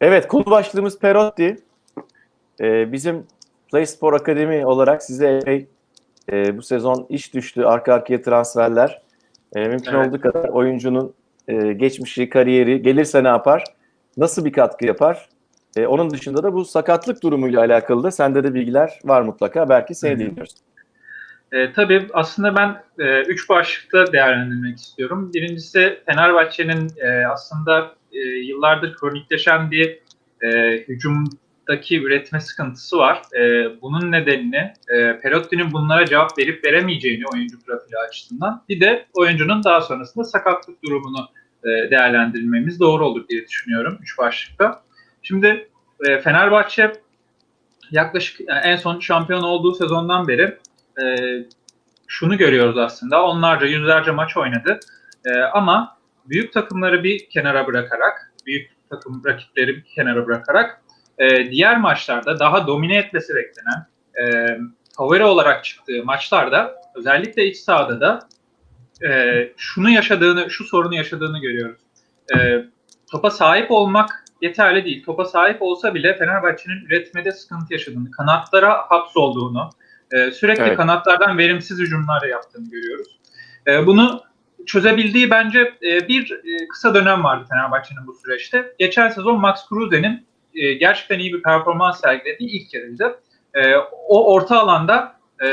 Evet, konu başlığımız Perotti. Ee, bizim Play Spor Akademi olarak size epey e, bu sezon iş düştü, arka arkaya transferler. E, mümkün Evet. olduğu kadar oyuncunun e, geçmişi, kariyeri, gelirse ne yapar, nasıl bir katkı yapar? E, onun dışında da bu sakatlık durumuyla alakalı da sende de bilgiler var mutlaka. Belki seni dinliyoruz. E, tabii aslında ben e, üç başlıkta değerlendirmek istiyorum. Birincisi Fenerbahçe'nin e, aslında e, yıllardır kronikleşen bir e, hücumdaki üretme sıkıntısı var. E, bunun nedenini e, Perotti'nin bunlara cevap verip veremeyeceğini oyuncu profili açısından bir de oyuncunun daha sonrasında sakatlık durumunu e, değerlendirmemiz doğru olur diye düşünüyorum üç başlıkta. Şimdi e, Fenerbahçe yaklaşık yani en son şampiyon olduğu sezondan beri e, şunu görüyoruz aslında. Onlarca, yüzlerce maç oynadı. E, ama büyük takımları bir kenara bırakarak, büyük takım rakipleri bir kenara bırakarak e, diğer maçlarda daha domine etmesi beklenen, e, favori olarak çıktığı maçlarda özellikle iç sahada da e, şunu yaşadığını, şu sorunu yaşadığını görüyoruz. E, topa sahip olmak yeterli değil. Topa sahip olsa bile Fenerbahçe'nin üretmede sıkıntı yaşadığını, kanatlara hapsolduğunu, e, sürekli Evet. kanatlardan verimsiz hücumlar yaptığını görüyoruz. E, bunu çözebildiği bence e, bir e, kısa dönem vardı Fenerbahçe'nin bu süreçte. Geçen sezon Max Kruse'nin e, gerçekten iyi bir performans sergilediği ilk yarıydı. E, o orta alanda e,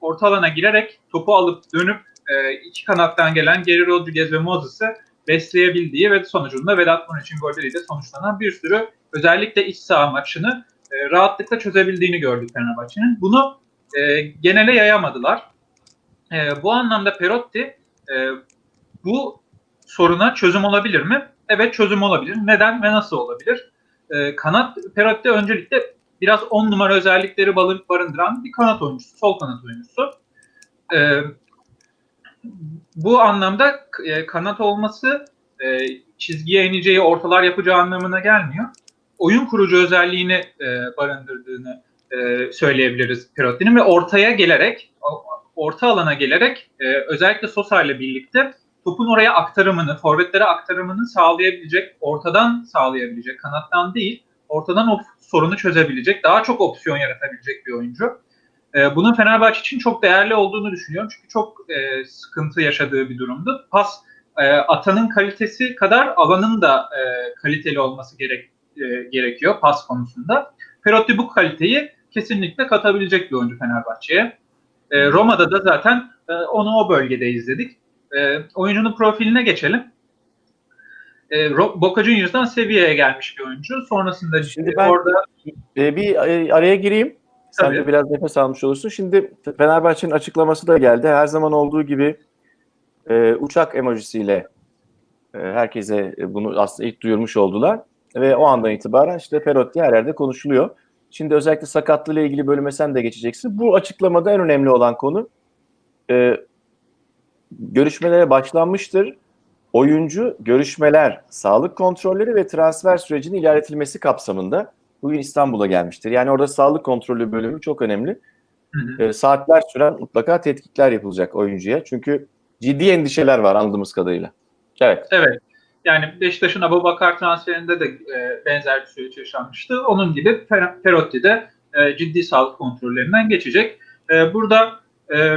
orta alana girerek topu alıp dönüp e, iki kanattan gelen Geri Rodriguez ve Moses'ı besleyebildiği ve sonucunda Vedat Muriç'in golleriyle sonuçlanan bir sürü özellikle iç saha maçını e, rahatlıkla çözebildiğini gördük Fenerbahçe'nin. Bunu e, genele yayamadılar. E, bu anlamda Perotti e, bu soruna çözüm olabilir mi? Evet çözüm olabilir. Neden ve nasıl olabilir? E, kanat Perotti öncelikle biraz on numara özellikleri barındıran bir kanat oyuncusu, sol kanat oyuncusu. E, bu anlamda e, kanat olması e, çizgiye ineceği, ortalar yapacağı anlamına gelmiyor. Oyun kurucu özelliğini e, barındırdığını e, söyleyebiliriz Perotti'nin ve ortaya gelerek, orta alana gelerek e, özellikle Sosa ile birlikte topun oraya aktarımını, forvetlere aktarımını sağlayabilecek, ortadan sağlayabilecek, kanattan değil, ortadan o sorunu çözebilecek, daha çok opsiyon yaratabilecek bir oyuncu. E, bunun Fenerbahçe için çok değerli olduğunu düşünüyorum. Çünkü çok e, sıkıntı yaşadığı bir durumdu. Pas e, atanın kalitesi kadar alanın da e, kaliteli olması gerek e, gerekiyor pas konusunda. Perotti bu kaliteyi kesinlikle katabilecek bir oyuncu Fenerbahçe'ye. E, Roma'da da zaten e, onu o bölgede izledik. E, oyuncunun profiline geçelim. E, Boca Juniors'dan Sevilla'ya gelmiş bir oyuncu. Sonrasında Şimdi ben- orada E, bir araya gireyim. Sen Tabii. de biraz nefes almış olursun. Şimdi Fenerbahçe'nin açıklaması da geldi. Her zaman olduğu gibi e, uçak emojisiyle e, herkese bunu aslında ilk duyurmuş oldular. Ve o andan itibaren işte Perotti her yerde konuşuluyor. Şimdi özellikle sakatlığıyla ilgili bölüme sen de geçeceksin. Bu açıklamada en önemli olan konu e, görüşmelere başlanmıştır. Oyuncu görüşmeler, sağlık kontrolleri ve transfer sürecinin ilerletilmesi kapsamında bugün İstanbul'a gelmiştir. Yani orada sağlık kontrolü bölümü çok önemli. Hı hı. E, saatler süren mutlaka tetkikler yapılacak oyuncuya. Çünkü ciddi endişeler var anladığımız kadarıyla. Evet. Evet. Yani Beşiktaş'ın Abubakar transferinde de e, benzer bir süreç yaşanmıştı. Onun gibi Fer- Perotti de e, ciddi sağlık kontrollerinden geçecek. E, burada e,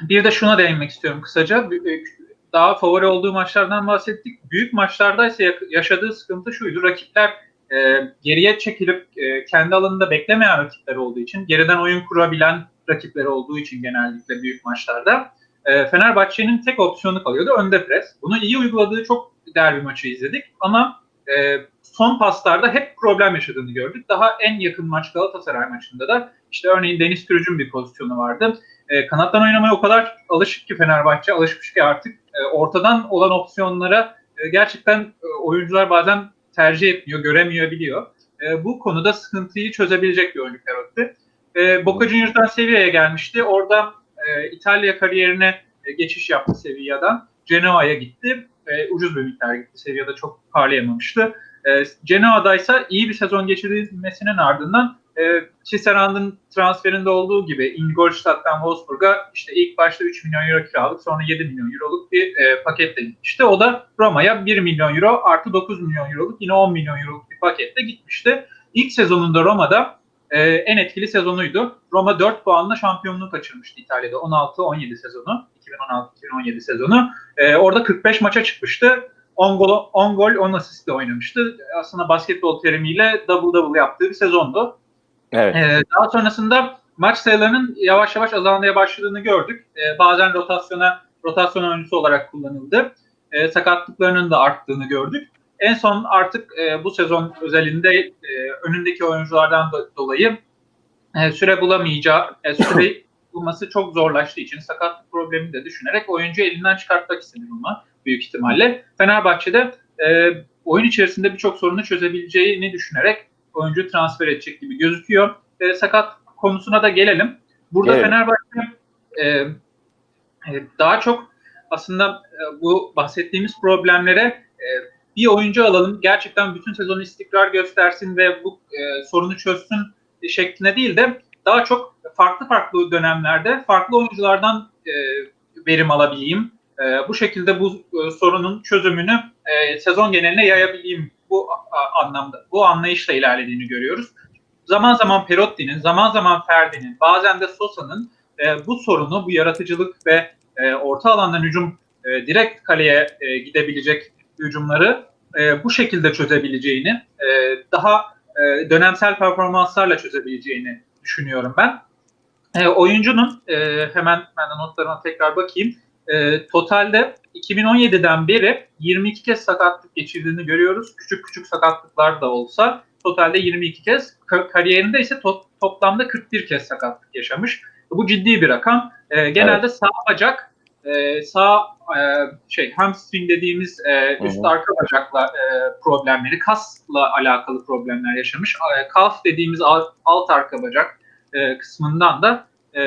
bir de şuna değinmek istiyorum kısaca. E, Daha favori olduğu maçlardan bahsettik. Büyük maçlarda ise yaşadığı sıkıntı şuydu. Rakipler e, geriye çekilip e, kendi alanında beklemeyen rakipler olduğu için, geriden oyun kurabilen rakipler olduğu için genellikle büyük maçlarda e, Fenerbahçe'nin tek opsiyonu kalıyordu önde pres. Bunu iyi uyguladığı çok derbi maçı izledik ama e, son paslarda hep problem yaşadığını gördük. Daha en yakın maç Galatasaray maçında da işte örneğin Deniz Türüc'ün bir pozisyonu vardı. E, kanattan oynamaya o kadar alışık ki Fenerbahçe alışmış ki artık e, ortadan olan opsiyonlara e, gerçekten e, oyuncular bazen tercih etmiyor, göremiyor, biliyor. E, bu konuda sıkıntıyı çözebilecek bir oyuncu Perotti. E, Boca Juniors'dan Sevilla'ya gelmişti. Orada e, İtalya kariyerine e, geçiş yaptı Sevilla'dan. Genoa'ya gitti. E, ucuz bir miktar gitti. Sevilla'da çok parlayamamıştı. E, Genoa'da ise iyi bir sezon geçirmesinin ardından e, Ciceran'ın transferinde olduğu gibi Ingolstadt'tan Wolfsburg'a işte ilk başta 3 milyon euro kiralık sonra 7 milyon euroluk bir e, paketle gitmişti. O da Roma'ya 1 milyon euro artı 9 milyon euroluk yine 10 milyon euroluk bir pakette gitmişti. İlk sezonunda Roma'da e, en etkili sezonuydu. Roma 4 puanla şampiyonluğu kaçırmıştı İtalya'da 16-17 sezonu. 2016-2017 sezonu. E, orada 45 maça çıkmıştı. 10 gol, 10 gol 10 asistle oynamıştı. Aslında basketbol terimiyle double double yaptığı bir sezondu. Evet. Ee, daha sonrasında maç sayılarının yavaş yavaş azalmaya başladığını gördük. Ee, bazen rotasyona rotasyon oyuncusu olarak kullanıldı. Ee, sakatlıklarının da arttığını gördük. En son artık e, bu sezon özelinde e, önündeki oyunculardan da, dolayı e, süre bulamayacağı, e, süre bulması çok zorlaştığı için sakatlık problemini de düşünerek oyuncu elinden çıkartmak istedi Roma büyük ihtimalle. Fenerbahçe'de e, oyun içerisinde birçok sorunu çözebileceğini düşünerek oyuncu transfer edecek gibi gözüküyor. E, sakat konusuna da gelelim. Burada Evet. Fenerbahçe e, e, daha çok aslında e, bu bahsettiğimiz problemlere e, bir oyuncu alalım. Gerçekten bütün sezonu istikrar göstersin ve bu e, sorunu çözsün şeklinde değil de daha çok farklı farklı dönemlerde farklı oyunculardan e, verim alabileyim. E, bu şekilde bu e, sorunun çözümünü e, sezon geneline yayabileyim bu a- anlamda, bu anlayışla ilerlediğini görüyoruz. Zaman zaman Perotti'nin, zaman zaman Ferdi'nin, bazen de Sosa'nın e, bu sorunu, bu yaratıcılık ve e, orta alandan hücum e, direkt kaleye e, gidebilecek hücumları e, bu şekilde çözebileceğini, e, daha e, dönemsel performanslarla çözebileceğini düşünüyorum ben. E, oyuncunun, e, hemen ben de notlarına tekrar bakayım, e, totalde 2017'den beri 22 kez sakatlık geçirdiğini görüyoruz. Küçük küçük sakatlıklar da olsa totalde 22 kez. Ka- kariyerinde ise to- toplamda 41 kez sakatlık yaşamış. Bu ciddi bir rakam. E, genelde sağ bacak, e, sağ e, şey hamstring dediğimiz e, üst Hı hı. arka bacakla e, problemleri, kasla alakalı problemler yaşamış. E, kalf dediğimiz alt, alt arka bacak e, kısmından da e,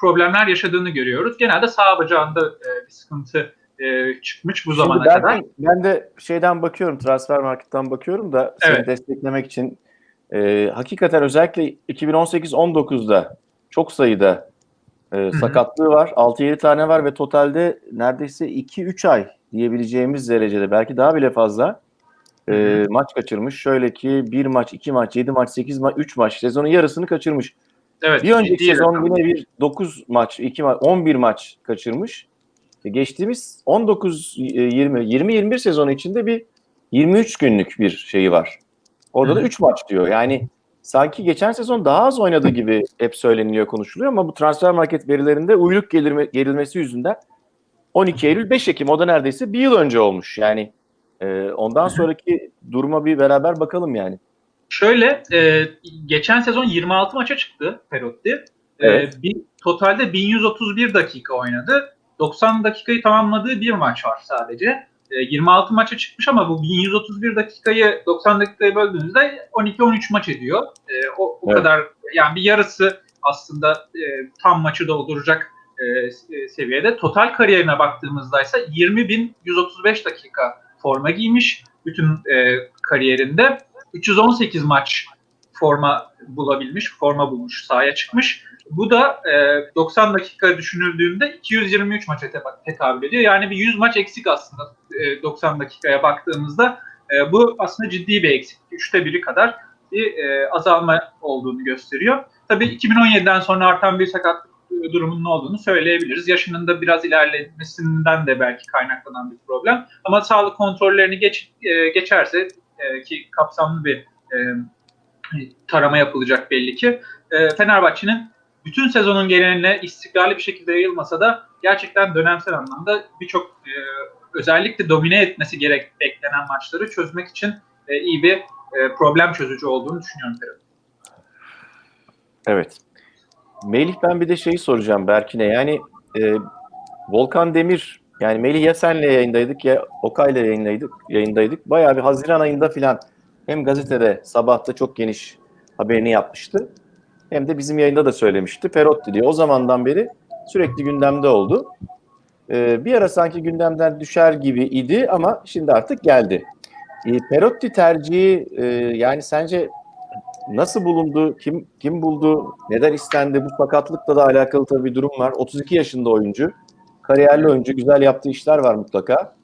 problemler yaşadığını görüyoruz. Genelde sağ bacağında e, bir sıkıntı e, çıkmış bu Şimdi zamana ben, kadar. ben de şeyden bakıyorum, transfer marketten bakıyorum da seni Evet. desteklemek için e, hakikaten özellikle 2018-19'da çok sayıda e, hı. sakatlığı var. 6-7 tane var ve totalde neredeyse 2-3 ay diyebileceğimiz derecede belki daha bile fazla e, maç kaçırmış. Şöyle ki 1 maç, 2 maç, 7 maç, 8 maç, 3 maç sezonun yarısını kaçırmış. Evet, Bir önceki sezon yine bir 9 maç, 2 maç, 11 maç kaçırmış. E, Geçtiğimiz 19 20 20 21 sezonu içinde bir 23 günlük bir şeyi var. Orada da Hı. 3 maç diyor. Yani sanki geçen sezon daha az oynadığı gibi hep söyleniliyor, konuşuluyor ama bu transfer market verilerinde uyluk gelirme, gerilmesi yüzünden 12 Eylül 5 Ekim o da neredeyse bir yıl önce olmuş. Yani e, ondan sonraki duruma bir beraber bakalım yani. Şöyle e, geçen sezon 26 maça çıktı Perotti. E, Evet. bir, totalde 1131 dakika oynadı. 90 dakikayı tamamladığı bir maç var sadece. E, 26 maça çıkmış ama bu 1131 dakikayı 90 dakikaya böldüğünüzde 12-13 maç ediyor. E, o, o Evet. kadar yani bir yarısı aslında e, tam maçı dolduracak e, e, seviyede. Total kariyerine baktığımızda ise 20.135 dakika forma giymiş bütün e, kariyerinde. 318 maç forma bulabilmiş, forma bulmuş, sahaya çıkmış. Bu da e, 90 dakika düşünüldüğünde 223 maça te- tekabül ediyor. Yani bir 100 maç eksik aslında e, 90 dakikaya baktığımızda. E, bu aslında ciddi bir eksik. Üçte biri kadar bir e, azalma olduğunu gösteriyor. Tabii 2017'den sonra artan bir sakatlık e, durumunun olduğunu söyleyebiliriz. Yaşının da biraz ilerlemesinden de belki kaynaklanan bir problem. Ama sağlık kontrollerini geç, e, geçerse e, ki kapsamlı bir e, tarama yapılacak belli ki. E, Fenerbahçe'nin bütün sezonun geneline istikrarlı bir şekilde yayılmasa da gerçekten dönemsel anlamda birçok e, özellikle domine etmesi gerek beklenen maçları çözmek için e, iyi bir e, problem çözücü olduğunu düşünüyorum. Ferhat. Evet. Melih ben bir de şeyi soracağım Berkin'e. Yani e, Volkan Demir yani Melih ya senle yayındaydık ya Okay'la yayındaydık. yayındaydık. Bayağı bir Haziran ayında filan hem gazetede sabahta çok geniş haberini yapmıştı. Hem de bizim yayında da söylemişti. Perotti diye. O zamandan beri sürekli gündemde oldu. E, bir ara sanki gündemden düşer gibi idi ama şimdi artık geldi. E, Perotti tercihi e, yani sence nasıl bulundu? Kim kim buldu? Neden istendi? Bu sakatlıkla da alakalı tabii bir durum var. 32 yaşında oyuncu. Kariyerli oyuncu. Güzel yaptığı işler var mutlaka.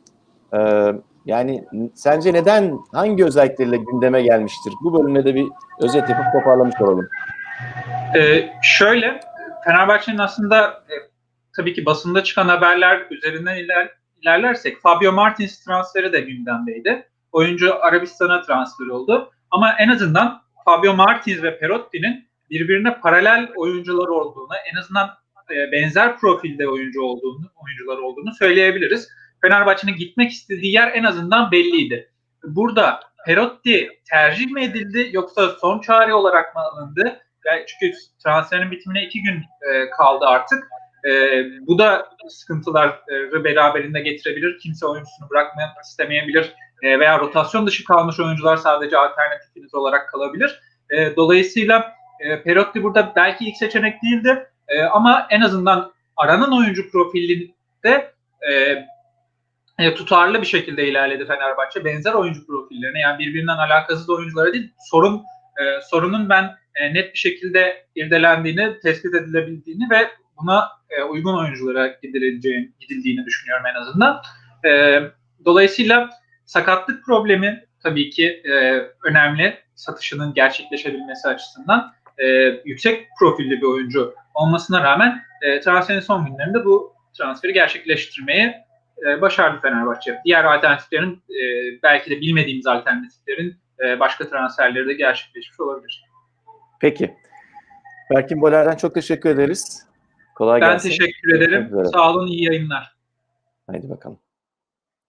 Ee, Yani sence neden, hangi özellikleriyle gündeme gelmiştir? Bu bölümde de bir özet yapıp toparlamış olalım. Ee, şöyle, Fenerbahçe'nin aslında e, tabii ki basında çıkan haberler üzerinden iler, ilerlersek Fabio Martins transferi de gündemdeydi. Oyuncu Arabistan'a transfer oldu. Ama en azından Fabio Martins ve Perotti'nin birbirine paralel oyuncular olduğunu, en azından e, benzer profilde oyuncu olduğunu, oyuncular olduğunu söyleyebiliriz. Fenerbahçe'nin gitmek istediği yer en azından belliydi. Burada Perotti tercih mi edildi yoksa son çare olarak mı alındı? Yani çünkü transferin bitimine iki gün e, kaldı artık. E, bu da sıkıntıları beraberinde getirebilir. Kimse oyuncusunu bırakmak istemeyebilir e, veya rotasyon dışı kalmış oyuncular sadece alternatifiniz olarak kalabilir. E, dolayısıyla e, Perotti burada belki ilk seçenek değildi e, ama en azından aranan oyuncu profilinde e, e, tutarlı bir şekilde ilerledi Fenerbahçe. Benzer oyuncu profillerine yani birbirinden alakasız oyunculara değil sorun e, sorunun ben e, net bir şekilde irdelendiğini, tespit edilebildiğini ve buna e, uygun oyunculara gidileceğini, gidildiğini düşünüyorum en azından. E, dolayısıyla sakatlık problemi tabii ki e, önemli satışının gerçekleşebilmesi açısından. E, yüksek profilli bir oyuncu olmasına rağmen e, transferin son günlerinde bu transferi gerçekleştirmeyi e, başardı Fenerbahçe. Diğer alternatiflerin e, belki de bilmediğimiz alternatiflerin e, başka transferleri de gerçekleşmiş olabilir. Peki. Berkin Boler'den çok teşekkür ederiz. Kolay Ben gelsin. teşekkür ederim. Sağ olun, iyi yayınlar. Haydi bakalım.